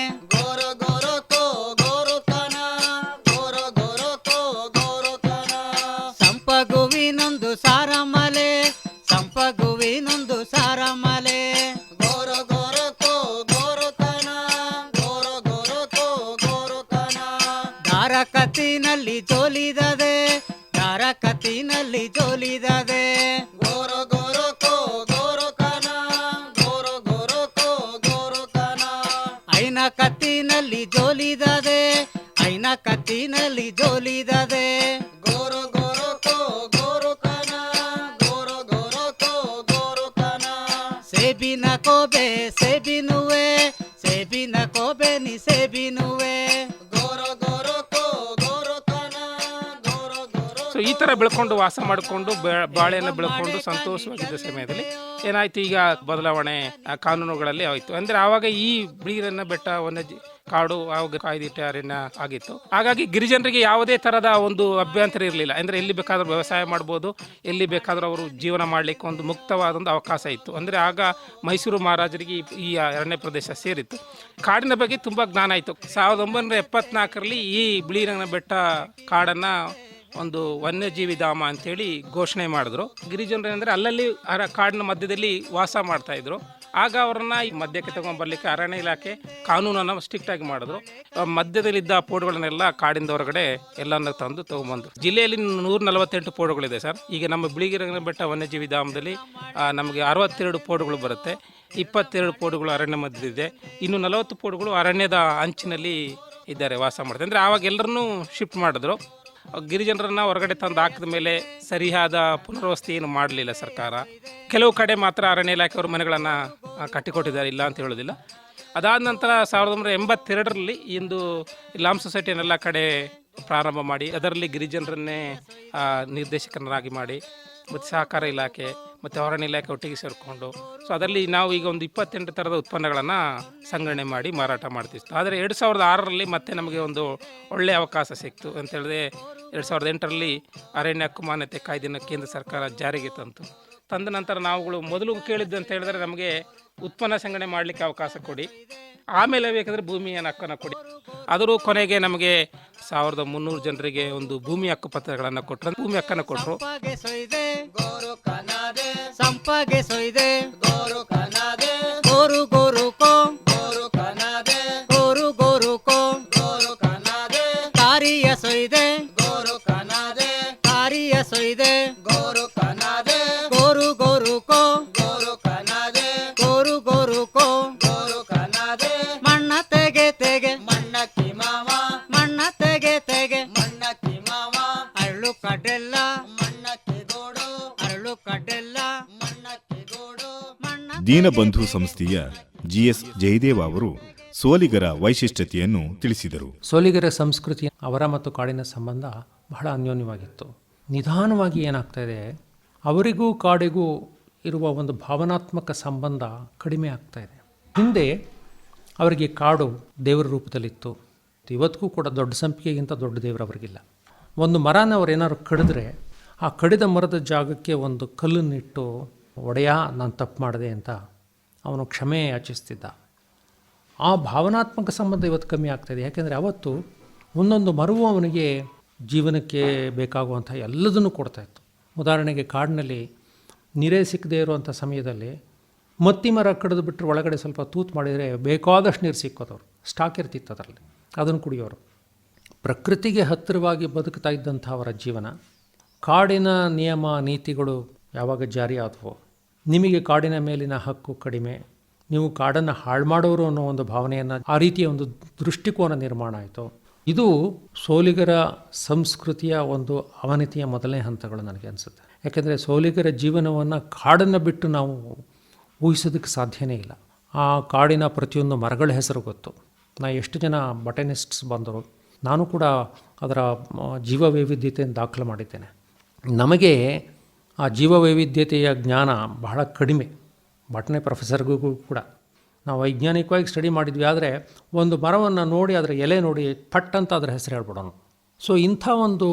ಕತ್ತಿನಲ್ಲಿ ಜೋಲಿದದೆ ದಾರ ಕತ್ತಿನಲ್ಲಿ ಜೋಲಿದದೆ. ಗೋರು ಗೋರು ಕೋ ಗೋರು ಕನ ಗೋರು ಗೋರು ಕೋ ಗೋರು ಕನ. ಐನ ಕತ್ತಿನಲ್ಲಿ ಜೋಲಿದದೆ ಐನ ಕತ್ತಿನಲ್ಲಿ ಜೋಲಿದದೆ. ಗೋರು ಗೋರು ಕೋ ಗೋರು ಕನ ಗೋರು ಗೋರು ಕೋ ಗೋರು ಕನ. ಸೇಬಿನ ಕೋಬೆ ಸೇಬಿನುವೆ ಸೇಬಿನ ಕೋಬೆ ನಿ ಸೇಬಿನುವೆ ಥರ ಬೆಳ್ಕೊಂಡು ವಾಸ ಮಾಡಿಕೊಂಡು ಬಾಳೆಯನ್ನು ಬೆಳ್ಕೊಂಡು ಸಂತೋಷವಾಗಿದ್ದ ಸಮಯದಲ್ಲಿ ಏನಾಯ್ತು? ಈಗ ಬದಲಾವಣೆ ಕಾನೂನುಗಳಲ್ಲಿ ಆಯಿತು ಅಂದ್ರೆ ಆವಾಗ ಈ ಬಿಳಿಗಿರನ್ನ ಬೆಟ್ಟ ವನ್ಯಜೀವಿ ಕಾಡು ಆವಾಗ ಕಾಯ್ದಿಟ್ಟ ಅರಣ್ಯ ಆಗಿತ್ತು. ಹಾಗಾಗಿ ಗಿರಿಜನರಿಗೆ ಯಾವುದೇ ಥರದ ಒಂದು ಅಭ್ಯಂತರ ಇರಲಿಲ್ಲ. ಅಂದರೆ ಎಲ್ಲಿ ಬೇಕಾದರೂ ವ್ಯವಸಾಯ ಮಾಡ್ಬೋದು, ಎಲ್ಲಿ ಬೇಕಾದರೂ ಅವರು ಜೀವನ ಮಾಡಲಿಕ್ಕೆ ಒಂದು ಮುಕ್ತವಾದ ಒಂದು ಅವಕಾಶ ಇತ್ತು. ಅಂದರೆ ಆಗ ಮೈಸೂರು ಮಹಾರಾಜರಿಗೆ ಈ- ಅರಣ್ಯ ಪ್ರದೇಶ ಸೇರಿತ್ತು. ಕಾಡಿನ ಬಗ್ಗೆ ತುಂಬ ಜ್ಞಾನ ಆಯಿತು ಸಾವಿರದ ಒಂಬೈನೂರ ಎಪ್ಪತ್ನಾಲ್ಕರಲ್ಲಿ ಈ ಬಿಳಿರಂಗನ ಬೆಟ್ಟ ಕಾಡನ್ನು ಒಂದು ವನ್ಯಜೀವಿ ಧಾಮ ಅಂತೇಳಿ ಘೋಷಣೆ ಮಾಡಿದ್ರು. ಗಿರಿಜನರು ಏನಂದ್ರೆ ಅಲ್ಲಲ್ಲಿ ಅರ ಕಾಡಿನ ಮಧ್ಯದಲ್ಲಿ ವಾಸ ಮಾಡ್ತಾ ಇದ್ರು. ಆಗ ಅವರನ್ನ ಈ ಮಧ್ಯಕ್ಕೆ ತಗೊಂಡ್ಬರ್ಲಿಕ್ಕೆ ಅರಣ್ಯ ಇಲಾಖೆ ಕಾನೂನನ್ನು ಸ್ಟ್ರಿಕ್ಟ್ ಆಗಿ ಮಾಡಿದ್ರು. ಮಧ್ಯದಲ್ಲಿದ್ದ ಪೋಡುಗಳನ್ನೆಲ್ಲ ಕಾಡಿಂದ ಹೊರಗಡೆ ಎಲ್ಲನ್ನ ತಂದು ತಗೊಂಡ್ಬಂದ್ರು. ಜಿಲ್ಲೆಯಲ್ಲಿ ನೂರ ನಲವತ್ತೆಂಟು ಪೋಡುಗಳಿದೆ ಸರ್. ಈಗ ನಮ್ಮ ಬಿಳಿಗಿರಂಗನ ಬೆಟ್ಟ ವನ್ಯಜೀವಿ ಧಾಮದಲ್ಲಿ ನಮಗೆ ಅರವತ್ತೆರಡು ಪೋಡುಗಳು ಬರುತ್ತೆ. ಇಪ್ಪತ್ತೆರಡು ಪೋಡುಗಳು ಅರಣ್ಯ ಮಧ್ಯದಿದೆ. ಇನ್ನು ನಲವತ್ತು ಪೋಡುಗಳು ಅರಣ್ಯದ ಅಂಚಿನಲ್ಲಿ ಇದ್ದಾರೆ ವಾಸ ಮಾಡ್ತಾರೆ ಅಂದರೆ ಆವಾಗ ಎಲ್ಲರನ್ನೂ ಶಿಫ್ಟ್ ಮಾಡಿದ್ರು. ಗಿರಿಜನರನ್ನ ಹೊರಗಡೆ ತಂದು ಹಾಕಿದ ಮೇಲೆ ಸರಿಯಾದ ಪುನರ್ವಸತಿ ಏನು ಮಾಡಲಿಲ್ಲ ಸರ್ಕಾರ. ಕೆಲವು ಕಡೆ ಮಾತ್ರ ಅರಣ್ಯ ಇಲಾಖೆಯವರು ಮನೆಗಳನ್ನು ಕಟ್ಟಿಕೊಟ್ಟಿದ್ದಾರೆ, ಇಲ್ಲ ಅಂತ ಹೇಳೋದಿಲ್ಲ. ಅದಾದ ನಂತರ ಸಾವಿರದ ಒಂಬೈನೂರ ಎಂಬತ್ತೆರಡರಲ್ಲಿ ಇಂದು ಲಾಮ್ ಸೊಸೈಟಿನೆಲ್ಲ ಕಡೆ ಪ್ರಾರಂಭ ಮಾಡಿ, ಅದರಲ್ಲಿ ಗಿರಿಜನರನ್ನೇ ನಿರ್ದೇಶಕನರಾಗಿ ಮಾಡಿ, ಮತ್ತು ಸಹಕಾರ ಇಲಾಖೆ, ಮತ್ತು ಅರಣ್ಯ ಇಲಾಖೆ ಒಟ್ಟಿಗೆ ಸೇರಿಕೊಂಡು, ಸೊ ಅದರಲ್ಲಿ ನಾವು ಈಗ ಒಂದು ಇಪ್ಪತ್ತೆಂಟು ಥರದ ಉತ್ಪನ್ನಗಳನ್ನು ಸಂಗ್ರಹಣೆ ಮಾಡಿ ಮಾರಾಟ ಮಾಡ್ತೀವಿ ಆದರೆ ಎರಡು ಸಾವಿರದ ಆರರಲ್ಲಿ ಮತ್ತೆ ನಮಗೆ ಒಂದು ಒಳ್ಳೆಯ ಅವಕಾಶ ಸಿಕ್ತು. ಅಂತ ಹೇಳಿದ್ರೆ ಎರಡು ಸಾವಿರದ ಎಂಟರಲ್ಲಿ ಅರಣ್ಯ ಹಕ್ಕು ಮಾನ್ಯತೆ ಕಾಯ್ದೆಯನ್ನು ಕೇಂದ್ರ ಸರ್ಕಾರ ಜಾರಿಗೆ ತಂತು. ತಂದ ನಂತರ ನಾವುಗಳು ಮೊದಲು ಕೇಳಿದ್ದು ಅಂತ ಹೇಳಿದ್ರೆ ನಮಗೆ ಉತ್ಪನ್ನ ಸಂಗ್ರಹಣೆ ಮಾಡಲಿಕ್ಕೆ ಅವಕಾಶ ಕೊಡಿ. ಆಮೇಲೆ ಬೇಕಾದರೆ ಭೂಮಿಯನ್ನು ಹಕ್ಕನ್ನು ಕೊಡಿ. ಆದರೂ ಕೊನೆಗೆ ನಮಗೆ ಸಾವಿರದ ಮುನ್ನೂರು ಜನರಿಗೆ ಒಂದು ಭೂಮಿ ಹಕ್ಕು ಪತ್ರಗಳನ್ನು ಕೊಟ್ಟರು ಭೂಮಿ ಹಕ್ಕನ್ನು ಕೊಟ್ಟರು ತೆಗೆ. ಮಣ್ಣಕ್ಕಿ ಮಾವ. ಮಣ್ಣ ತೆಗೆ. ತೆಗೆ ಮಣ್ಣಕ್ಕಿ ಮಾವ. ಅರಳು ಕಡೆಲ್ಲ ಮಣ್ಣಕ್ಕಿ ಗೋಡು. ಅರಳು ಕಡೆಲ್ಲ ಮಣ್ಣಕ್ಕಿ ಗೋಡು. ಮಣ್ಣ ದೀನಬಂಧು ಸಂಸ್ಥೆಯ ಜಿಎಸ್ ಜಯದೇವ ಅವರು ಸೋಲಿಗರ ವೈಶಿಷ್ಟ್ಯತೆಯನ್ನು ತಿಳಿಸಿದರು. ಸೋಲಿಗರ ಸಂಸ್ಕೃತಿ ಅವರ ಮತ್ತು ಕಾಡಿನ ಸಂಬಂಧ ಬಹಳ ಅನ್ಯೋನ್ಯವಾಗಿತ್ತು. ನಿಧಾನವಾಗಿ ಏನಾಗ್ತಾ ಇದೆ? ಅವರಿಗೂ ಕಾಡಿಗೂ ಇರುವ ಒಂದು ಭಾವನಾತ್ಮಕ ಸಂಬಂಧ ಕಡಿಮೆ ಆಗ್ತಾ ಇದೆ. ಹಿಂದೆ ಅವರಿಗೆ ಕಾಡು ದೇವರ ರೂಪದಲ್ಲಿತ್ತು. ಇವತ್ತಿಗೂ ಕೂಡ ದೊಡ್ಡ ಸಂಪಿಗೆಗಿಂತ ದೊಡ್ಡ ದೇವರು ಅವರಿಗಿಲ್ಲ. ಒಂದು ಮರನ ಅವ್ರು ಏನಾದ್ರು ಕಡಿದ್ರೆ ಆ ಕಡಿದ ಮರದ ಜಾಗಕ್ಕೆ ಒಂದು ಕಲ್ಲನ್ನಿಟ್ಟು, ಒಡೆಯ, ನಾನು ತಪ್ಪು ಮಾಡಿದೆ ಅಂತ ಅವನು ಕ್ಷಮೆ ಯಾಚಿಸ್ತಿದ್ದ. ಆ ಭಾವನಾತ್ಮಕ ಸಂಬಂಧ ಇವತ್ತು ಕಮ್ಮಿ ಆಗ್ತಾಯಿದೆ ಯಾಕೆಂದರೆ ಅವತ್ತು ಒಂದೊಂದು ಮರವು ಅವನಿಗೆ ಜೀವನಕ್ಕೆ ಬೇಕಾಗುವಂಥ ಎಲ್ಲದನ್ನು ಕೊಡ್ತಾಯಿತ್ತು ಉದಾಹರಣೆಗೆ ಕಾಡಿನಲ್ಲಿ ನೀರೇ ಸಿಕ್ಕದೇ ಇರುವಂಥ ಸಮಯದಲ್ಲಿ ಮತ್ತಿ ಮರ ಕಡಿದು ಬಿಟ್ಟರೆ ಒಳಗಡೆ ಸ್ವಲ್ಪ ತೂತು ಮಾಡಿದರೆ ಬೇಕಾದಷ್ಟು ನೀರು ಸಿಕ್ಕೋದವ್ರು ಸ್ಟಾಕ್ ಇರ್ತಿತ್ತು ಅದರಲ್ಲಿ. ಅದನ್ನು ಕುಡಿಯೋರು. ಪ್ರಕೃತಿಗೆ ಹತ್ತಿರವಾಗಿ ಬದುಕ್ತಾ ಇದ್ದಂಥ ಅವರ ಜೀವನ, ಕಾಡಿನ ನಿಯಮ, ನೀತಿಗಳು ಯಾವಾಗ ಜಾರಿ ಆದವೋ, ನಿಮಗೆ ಕಾಡಿನ ಮೇಲಿನ ಹಕ್ಕು ಕಡಿಮೆ, ನೀವು ಕಾಡನ್ನು ಹಾಳು ಮಾಡೋರು ಅನ್ನೋ ಒಂದು ಭಾವನೆಯನ್ನು ಆ ರೀತಿಯ ಒಂದು ದೃಷ್ಟಿಕೋನ ನಿರ್ಮಾಣ ಆಯಿತು. ಇದು ಸೋಲಿಗರ ಸಂಸ್ಕೃತಿಯ ಒಂದು ಅವನತಿಯ ಮೊದಲನೇ ಹಂತಗಳು ನನಗೆ ಅನಿಸುತ್ತೆ. ಯಾಕೆಂದರೆ ಸೋಲಿಗರ ಜೀವನವನ್ನು ಕಾಡನ್ನು ಬಿಟ್ಟು ನಾವು ಊಹಿಸೋದಕ್ಕೆ ಸಾಧ್ಯನೇ ಇಲ್ಲ. ಆ ಕಾಡಿನ ಪ್ರತಿಯೊಂದು ಮರಗಳ ಹೆಸರು ಗೊತ್ತು. ನಾ ಎಷ್ಟು ಜನ ಬಟನಿಸ್ಟ್ಸ್ ಬಂದರು, ನಾನು ಕೂಡ ಅದರ ಜೀವ ವೈವಿಧ್ಯತೆಯನ್ನು ದಾಖಲು ಮಾಡಿದ್ದೇನೆ. ನಮಗೆ ಆ ಜೀವ ವೈವಿಧ್ಯತೆಯ ಜ್ಞಾನ ಬಹಳ ಕಡಿಮೆ, ಬಟನೆ ಪ್ರೊಫೆಸರ್ಗೂ ಕೂಡ. ನಾವು ವೈಜ್ಞಾನಿಕವಾಗಿ ಸ್ಟಡಿ ಮಾಡಿದ್ವಿ, ಆದರೆ ಒಂದು ಮರವನ್ನು ನೋಡಿ, ಅದರ ಎಲೆ ನೋಡಿ ಪಟ್ ಅಂತ ಅದರ ಹೆಸರು ಹೇಳ್ಬಿಡೋಣ. ಸೊ ಇಂಥ ಒಂದು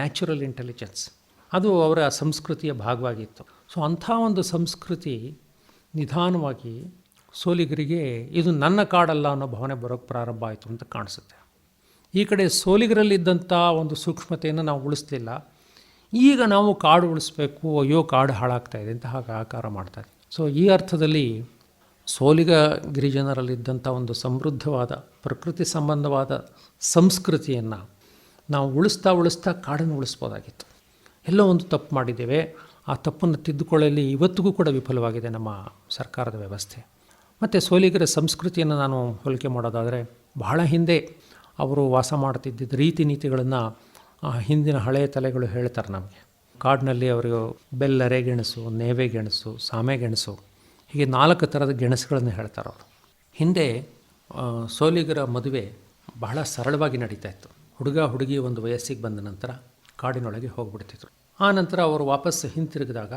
ನ್ಯಾಚುರಲ್ ಇಂಟೆಲಿಜೆನ್ಸ್, ಅದು ಅವರ ಸಂಸ್ಕೃತಿಯ ಭಾಗವಾಗಿತ್ತು. ಸೊ ಅಂಥ ಒಂದು ಸಂಸ್ಕೃತಿ ನಿಧಾನವಾಗಿ ಸೋಲಿಗರಿಗೆ ಇದು ನನ್ನ ಕಾಡಲ್ಲ ಅನ್ನೋ ಭಾವನೆ ಬರೋಕ್ಕೆ ಪ್ರಾರಂಭ ಆಯಿತು ಅಂತ ಕಾಣಿಸುತ್ತೆ. ಈ ಕಡೆ ಸೋಲಿಗರಲ್ಲಿದ್ದಂಥ ಒಂದು ಸೂಕ್ಷ್ಮತೆಯನ್ನು ನಾವು ಉಳಿಸ್ಲಿಲ್ಲ. ಈಗ ನಾವು ಕಾಡು ಉಳಿಸ್ಬೇಕು, ಅಯ್ಯೋ ಕಾಡು ಹಾಳಾಗ್ತಾ ಇದೆ ಅಂತ ಹಾಗೆ ಆಕಾರ ಮಾಡ್ತಾ ಇದೆ. ಸೊ ಈ ಅರ್ಥದಲ್ಲಿ ಸೋಲಿಗ ಗಿರಿಜನರಲ್ಲಿದ್ದಂಥ ಒಂದು ಸಮೃದ್ಧವಾದ, ಪ್ರಕೃತಿ ಸಂಬಂಧವಾದ ಸಂಸ್ಕೃತಿಯನ್ನು ನಾವು ಉಳಿಸ್ತಾ ಉಳಿಸ್ತಾ ಕಾಡನ್ನು ಉಳಿಸ್ಬೋದಾಗಿತ್ತು. ಎಲ್ಲೋ ಒಂದು ತಪ್ಪು ಮಾಡಿದ್ದೇವೆ. ಆ ತಪ್ಪನ್ನು ತಿದ್ದುಕೊಳ್ಳಲಿ. ಇವತ್ತಿಗೂ ಕೂಡ ವಿಫಲವಾಗಿದೆ ನಮ್ಮ ಸರ್ಕಾರದ ವ್ಯವಸ್ಥೆ. ಮತ್ತು ಸೋಲಿಗರ ಸಂಸ್ಕೃತಿಯನ್ನು ನಾನು ಹೋಲಿಕೆ ಮಾಡೋದಾದರೆ, ಬಹಳ ಹಿಂದೆ ಅವರು ವಾಸ ಮಾಡ್ತಿದ್ದ ರೀತಿ ನೀತಿಗಳನ್ನು ಹಿಂದಿನ ಹಳೆಯ ತಲೆಗಳು ಹೇಳ್ತಾರೆ ನಮಗೆ. ಕಾಡಿನಲ್ಲಿ ಅವರು ಬೆಲ್ಲರೆ ಗೆಣಸು ನೇವೆ ಗೆಣಸು, ಸಾಮೆ ಗೆಣಸು, ಹೀಗೆ ನಾಲ್ಕು ಥರದ ಗೆಣಸುಗಳನ್ನು ಹೇಳ್ತಾರೆ ಅವರು. ಹಿಂದೆ ಸೋಲಿಗರ ಮದುವೆ ಬಹಳ ಸರಳವಾಗಿ ನಡೀತಾ ಇತ್ತು. ಹುಡುಗ ಹುಡುಗಿ ಒಂದು ವಯಸ್ಸಿಗೆ ಬಂದ ನಂತರ ಕಾಡಿನೊಳಗೆ ಹೋಗ್ಬಿಡ್ತಿದ್ರು. ಆ ನಂತರ ಅವರು ವಾಪಸ್ಸು ಹಿಂತಿರುಗಿದಾಗ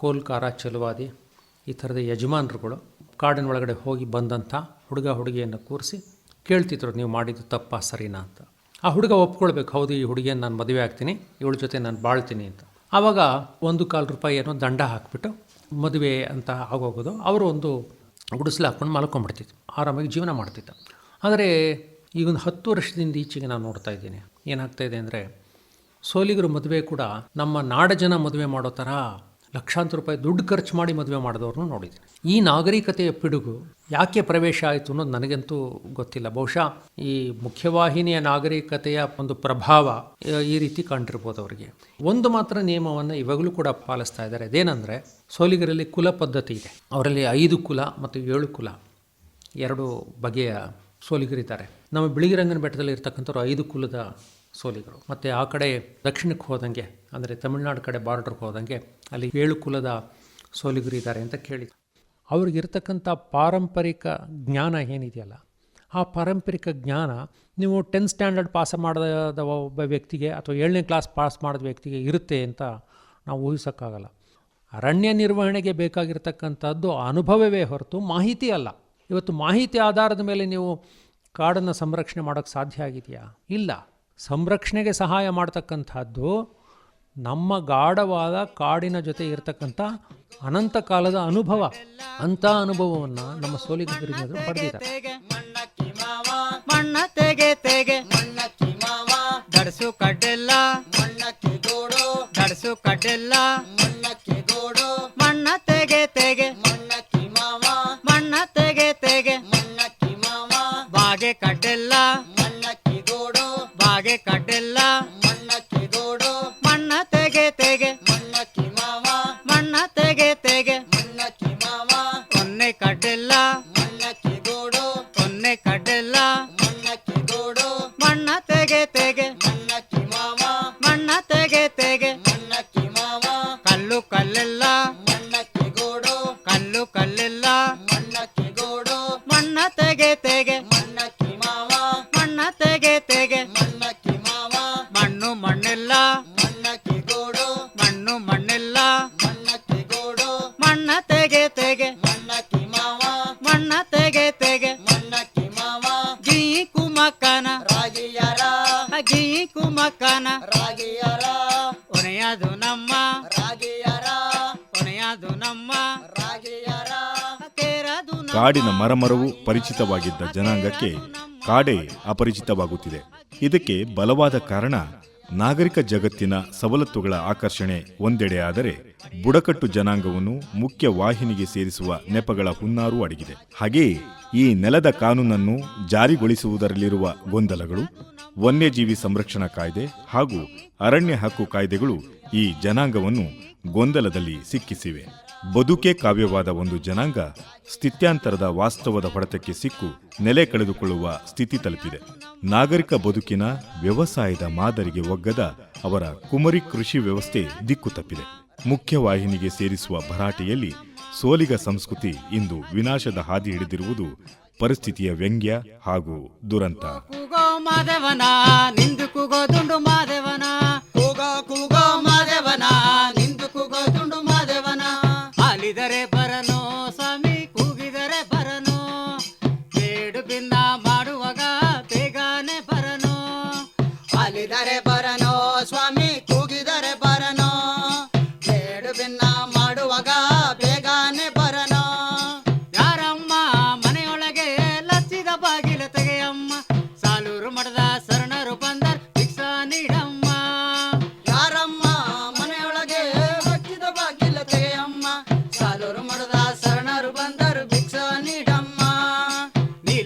ಕೋಲ್ಕಾರ, ಚಲುವಾದಿ, ಈ ಥರದ ಯಜಮಾನರುಗಳು ಕಾಡಿನ ಒಳಗಡೆ ಹೋಗಿ ಬಂದಂಥ ಹುಡುಗ ಹುಡುಗಿಯನ್ನು ಕೂರಿಸಿ ಕೇಳ್ತಿದ್ರು, ನೀವು ಮಾಡಿದ್ದು ತಪ್ಪಾ, ಸರಿನಾ? ಅಂತ. ಆ ಹುಡುಗ ಒಪ್ಕೊಳ್ಬೇಕು, ಹೌದು, ಈ ಹುಡುಗಿಯನ್ನು ನಾನು ಮದುವೆ ಆಗ್ತೀನಿ, ಇವಳ ಜೊತೆ ನಾನು ಬಾಳ್ತೀನಿ ಅಂತ. ಆವಾಗ ಒಂದು ಕಾಲು ರೂಪಾಯಿ ಏನೋ ದಂಡ ಹಾಕಿಬಿಟ್ಟು ಮದುವೆ ಅಂತ ಆಗೋಗೋದು, ಅವರು ಒಂದು ಗುಡಿಸಲು ಹಾಕ್ಕೊಂಡು ಮಲ್ಕೊಂಡ್ಬಿಡ್ತಿತ್ತು ಆರಾಮಾಗಿ ಜೀವನ ಮಾಡ್ತಿತ್ತು ಆದರೆ ಈಗ ಒಂದು ಹತ್ತು ವರ್ಷದಿಂದ ಈಚೆಗೆ ನಾನು ನೋಡ್ತಾ ಇದ್ದೀನಿ ಏನಾಗ್ತಾಯಿದೆ ಅಂದರೆ ಸೋಲಿಗರ ಮದುವೆ ಕೂಡ ನಮ್ಮ ನಾಡ ಜನ ಮದುವೆ ಮಾಡೋ ಥರ ಲಕ್ಷಾಂತರ ರೂಪಾಯಿ ದುಡ್ಡು ಖರ್ಚು ಮಾಡಿ ಮದುವೆ ಮಾಡಿದವ್ರನ್ನೂ ನೋಡಿದ್ದೀನಿ. ಈ ನಾಗರಿಕತೆಯ ಪಿಡುಗು ಯಾಕೆ ಪ್ರವೇಶ ಆಯಿತು ಅನ್ನೋದು ನನಗಂತೂ ಗೊತ್ತಿಲ್ಲ. ಬಹುಶಃ ಈ ಮುಖ್ಯವಾಹಿನಿಯ ನಾಗರಿಕತೆಯ ಒಂದು ಪ್ರಭಾವ ಈ ರೀತಿ ಕಂಡಿರ್ಬೋದು ಅವರಿಗೆ. ಒಂದು ಮಾತ್ರ ನಿಯಮವನ್ನು ಇವಾಗಲೂ ಕೂಡ ಪಾಲಿಸ್ತಾ ಇದ್ದಾರೆ. ಅದೇನೆಂದರೆ ಸೋಲಿಗರಲ್ಲಿ ಕುಲ ಪದ್ಧತಿ ಇದೆ. ಅವರಲ್ಲಿ ಐದು ಕುಲ ಮತ್ತು ಏಳು ಕುಲ ಎರಡು ಬಗೆಯ ಸೋಲಿಗರಿದ್ದಾರೆ. ನಮ್ಮ ಬಿಳಿಗಿರಂಗನ ಬೆಟ್ಟದಲ್ಲಿ ಇರ್ತಕ್ಕಂಥವ್ರು ಐದು ಕುಲದ ಸೋಲಿಗರು ಮತ್ತು ಆ ಕಡೆ ದಕ್ಷಿಣಕ್ಕೆ ಹೋದಂಗೆ, ಅಂದರೆ ತಮಿಳುನಾಡು ಕಡೆ ಬಾರ್ಡ್ರಿಗೆ ಹೋದಂಗೆ, ಅಲ್ಲಿ ಏಳು ಕುಲದ ಸೋಲಿಗರು ಇದ್ದಾರೆ ಅಂತ ಕೇಳಿ ಅವ್ರಿಗಿರ್ತಕ್ಕಂಥ ಪಾರಂಪರಿಕ ಜ್ಞಾನ ಏನಿದೆಯಲ್ಲ, ಆ ಪಾರಂಪರಿಕ ಜ್ಞಾನ ನೀವು ಟೆಂತ್ ಸ್ಟ್ಯಾಂಡರ್ಡ್ ಪಾಸ್ ಮಾಡಿದ ಒಬ್ಬ ವ್ಯಕ್ತಿಗೆ ಅಥವಾ ಏಳನೇ ಕ್ಲಾಸ್ ಪಾಸ್ ಮಾಡಿದ ವ್ಯಕ್ತಿಗೆ ಇರುತ್ತೆ ಅಂತ ನಾವು ಊಹಿಸೋಕ್ಕಾಗಲ್ಲ. ಅರಣ್ಯ ನಿರ್ವಹಣೆಗೆ ಬೇಕಾಗಿರ್ತಕ್ಕಂಥದ್ದು ಅನುಭವವೇ ಹೊರತು ಮಾಹಿತಿ ಅಲ್ಲ. ಇವತ್ತು ಮಾಹಿತಿ ಆಧಾರದ ಮೇಲೆ ನೀವು ಕಾಡನ್ನು ಸಂರಕ್ಷಣೆ ಮಾಡೋಕ್ಕೆ ಸಾಧ್ಯ ಆಗಿದೆಯಾ? ಇಲ್ಲ. ಸಂರಕ್ಷಣೆಗೆ ಸಹಾಯ ಮಾಡ್ತಕ್ಕಂಥದ್ದು ನಮ್ಮ ಗಾಢವಾದ ಕಾಡಿನ ಜೊತೆ ಇರತಕ್ಕಂಥ ಅನಂತ ಕಾಲದ ಅನುಭವ, ಅಂಥ ಅನುಭವವನ್ನು ನಮ್ಮ ಸೋಲಿಗರು ಪಡೆದಿದ್ದಾರೆ. ತೆಗೆ ತೆಗೆ. ಮಣ್ಣಕ್ಕಿ ಮಾವ. ಮಣ್ಣ ತೆಗೆ ತೆಗೆ. ಮಣ್ಣಕ್ಕಿ ಮಾವ. ಗಿ ಕುಮಕ್ಕನ ರಾಗಿಯರ. ಗಿ ಕುಮಕ್ಕನ ರಾಗಿಯರ. ಕೊನೆಯದು ನಮ್ಮ. ರಾಗಿಯರ. ಕೊನೆಯದು ನಮ್ಮ. ರಾಗಿಯರ. ಕೇರದು ಕಾಡಿನ ಮರಮರವು ಪರಿಚಿತವಾಗಿದ್ದ ಜನಾಂಗಕ್ಕೆ ಕಾಡೇ ಅಪರಿಚಿತವಾಗುತ್ತಿದೆ. ಇದಕ್ಕೆ ಬಲವಾದ ಕಾರಣ ನಾಗರಿಕ ಜಗತ್ತಿನ ಸವಲತ್ತುಗಳ ಆಕರ್ಷಣೆ ಒಂದೆಡೆ ಆದರೆ ಬುಡಕಟ್ಟು ಜನಾಂಗವನ್ನು ಮುಖ್ಯ ವಾಹಿನಿಗೆ ಸೇರಿಸುವ ನೆಪಗಳ ಹುನ್ನಾರು ಅಡಗಿದೆ. ಹಾಗೆಯೇ ಈ ನೆಲದ ಕಾನೂನನ್ನು ಜಾರಿಗೊಳಿಸುವುದರಲ್ಲಿರುವ ಗೊಂದಲಗಳು, ವನ್ಯಜೀವಿ ಸಂರಕ್ಷಣಾ ಕಾಯ್ದೆ ಹಾಗೂ ಅರಣ್ಯ ಹಕ್ಕು ಕಾಯ್ದೆಗಳು ಈ ಜನಾಂಗವನ್ನು ಗೊಂದಲದಲ್ಲಿ ಸಿಕ್ಕಿಸಿವೆ. ಬದುಕೆ ಕಾವ್ಯವಾದ ಒಂದು ಜನಾಂಗ ಸ್ಥಿತ್ಯಾಂತರದ ವಾಸ್ತವದ ಹೊಡೆತಕ್ಕೆ ಸಿಕ್ಕು ನೆಲೆ ಕಳೆದುಕೊಳ್ಳುವ ಸ್ಥಿತಿ ತಲುಪಿದೆ. ನಾಗರಿಕ ಬದುಕಿನ ವ್ಯವಸಾಯದ ಮಾದರಿಗೆ ಒಗ್ಗದ ಅವರ ಕುಮರಿ ಕೃಷಿ ವ್ಯವಸ್ಥೆ ದಿಕ್ಕು ತಪ್ಪಿದೆ. ಮುಖ್ಯವಾಹಿನಿಗೆ ಸೇರಿಸುವ ಭರಾಟೆಯಲ್ಲಿ ಸೋಲಿಗ ಸಂಸ್ಕೃತಿ ಇಂದು ವಿನಾಶದ ಹಾದಿ ಹಿಡಿದಿರುವುದು ಪರಿಸ್ಥಿತಿಯ ವ್ಯಂಗ್ಯ ಹಾಗೂ ದುರಂತ.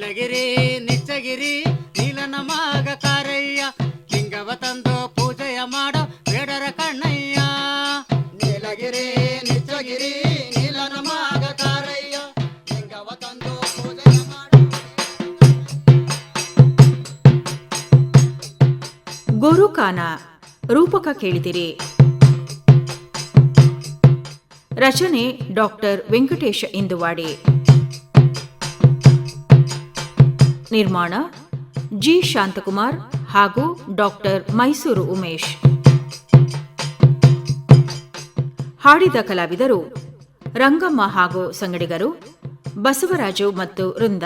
ನೀಲಗಿರಿ ನಿಚ್ಚಗಿರಿ, ನೀಲನ ಮಾಗ ಕಾರಯ್ಯ. ಲಿಂಗವ ತಂದು ಪೂಜೆಯ ಮಾಡೋ ಬೇಡರ ಕಣ್ಣಯ್ಯ. ನೀಲಗಿರಿ, ನಿಚ್ಚಗಿರಿ, ನೀಲನ ಮಾಗ ಕಾರಯ್ಯ. ಲಿಂಗವ ತಂದು ಗೋರುಕಾನ ರೂಪಕ ಕೇಳಿದಿರಿ. ರಚನೆ ಡಾಕ್ಟರ್ ವೆಂಕಟೇಶ ಇಂದುವಾಡಿ. ನಿರ್ಮಾಣ ಜಿ ಶಾಂತಕುಮಾರ್ ಹಾಗೂ ಡಾಕ್ಟರ್ ಮೈಸೂರು ಉಮೇಶ್. ಹಾಡಿದ ಕಲಾವಿದರು ರಂಗಮ್ಮ ಹಾಗೂ ಸಂಗಡಿಗರು ಬಸವರಾಜು ಮತ್ತು ವೃಂದ.